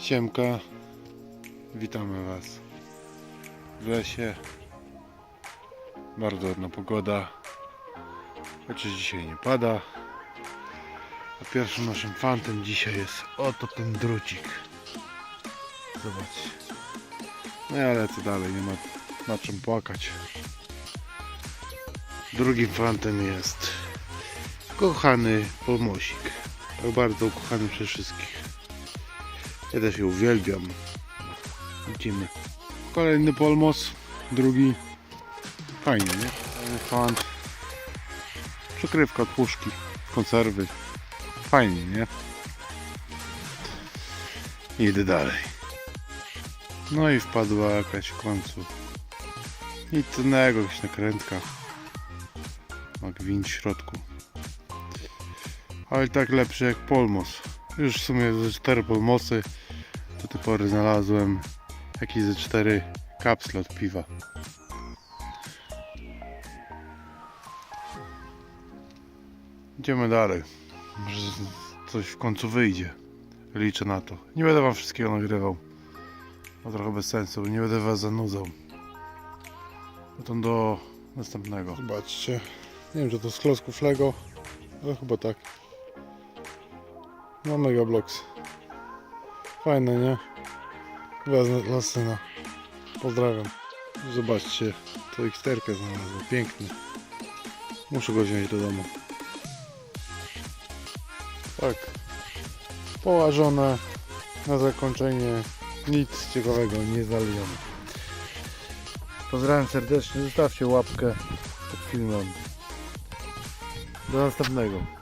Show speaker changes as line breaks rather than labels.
Siemka, witamy Was w lesie. Bardzo ładna pogoda, chociaż dzisiaj nie pada. A pierwszym naszym fantem dzisiaj jest oto ten drucik. Zobaczcie. No ja lecę dalej, nie ma na czym płakać. Drugim fantem jest kochany pomosik. Tak bardzo ukochany przez wszystkich. Ja też je uwielbiam. Widzimy. Kolejny polmos, drugi. Fajnie, nie? Fajny. Przykrywka od puszki, konserwy. Fajnie, nie? Idę dalej. No i wpadła jakaś w końcu. Nic innego, jakaś nakrętka. Ma gwint w środku. Ale tak lepszy jak polmos. Już w sumie ze cztery polmosy do tej pory znalazłem jakieś ze cztery kapsle od piwa. Idziemy dalej. Może coś w końcu wyjdzie. Liczę na to. Nie będę wam wszystkiego nagrywał. To trochę bez sensu, nie będę was zanudzał. Potem do następnego. Zobaczcie. Nie wiem, czy to z klocków Lego, ale chyba tak. No Mega Bloks. Fajne, nie? Dla, dla syna. Pozdrawiam. Zobaczcie, to Xterkę znalazłem. Piękny. Muszę go wziąć do domu. Tak. Połażone. Na zakończenie nic ciekawego nie znaleziono. Pozdrawiam serdecznie. Zostawcie łapkę pod filmem. Do następnego.